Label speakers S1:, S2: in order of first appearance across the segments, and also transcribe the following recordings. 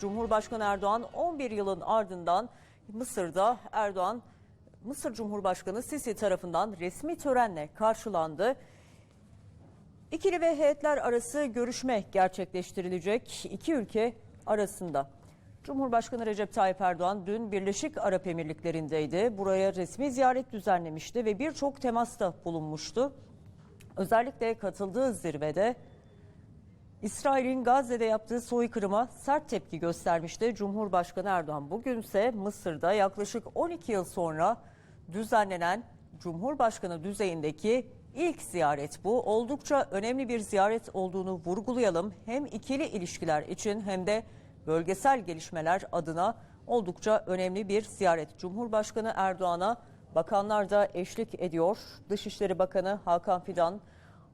S1: Cumhurbaşkanı Erdoğan 11 yılın ardından Mısır'da Erdoğan Mısır Cumhurbaşkanı Sisi tarafından resmi törenle karşılandı. İkili ve heyetler arası görüşme gerçekleştirilecek iki ülke arasında. Cumhurbaşkanı Recep Tayyip Erdoğan dün Birleşik Arap Emirlikleri'ndeydi. Buraya resmi ziyaret düzenlemişti ve birçok temasta bulunmuştu. Özellikle katıldığı zirvede İsrail'in Gazze'de yaptığı soykırıma sert tepki göstermişti Cumhurbaşkanı Erdoğan. Bugünse Mısır'da yaklaşık 12 yıl sonra düzenlenen Cumhurbaşkanı düzeyindeki ilk ziyaret bu. Oldukça önemli bir ziyaret olduğunu vurgulayalım. Hem ikili ilişkiler için hem de bölgesel gelişmeler adına oldukça önemli bir ziyaret. Cumhurbaşkanı Erdoğan'a bakanlar da eşlik ediyor. Dışişleri Bakanı Hakan Fidan,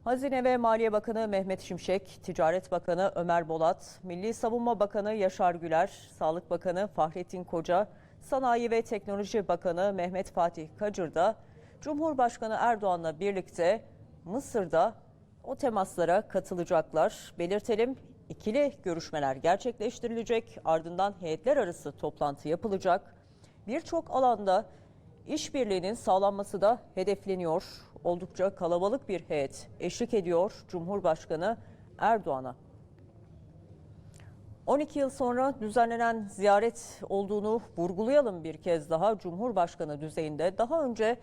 S1: Hazine ve Maliye Bakanı Mehmet Şimşek, Ticaret Bakanı Ömer Bolat, Milli Savunma Bakanı Yaşar Güler, Sağlık Bakanı Fahrettin Koca, Sanayi ve Teknoloji Bakanı Mehmet Fatih Kacır da Cumhurbaşkanı Erdoğan'la birlikte Mısır'da o temaslara katılacaklar. Belirtelim ikili görüşmeler gerçekleştirilecek. Ardından heyetler arası toplantı yapılacak. Birçok alanda işbirliğinin sağlanması da hedefleniyor. Oldukça kalabalık bir heyet eşlik ediyor Cumhurbaşkanı Erdoğan'a. 12 yıl sonra düzenlenen ziyaret olduğunu vurgulayalım bir kez daha Cumhurbaşkanı düzeyinde. Daha önce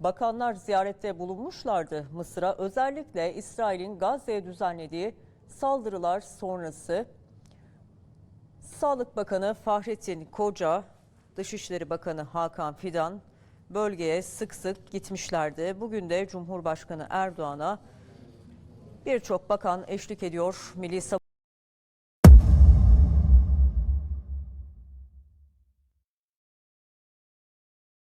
S1: bakanlar ziyarette bulunmuşlardı Mısır'a. Özellikle İsrail'in Gazze'ye düzenlediği saldırılar sonrası Sağlık Bakanı Fahrettin Koca, Dışişleri Bakanı Hakan Fidan bölgeye sık sık gitmişlerdi. Bugün de Cumhurbaşkanı Erdoğan'a birçok bakan eşlik ediyor. Milli Savunma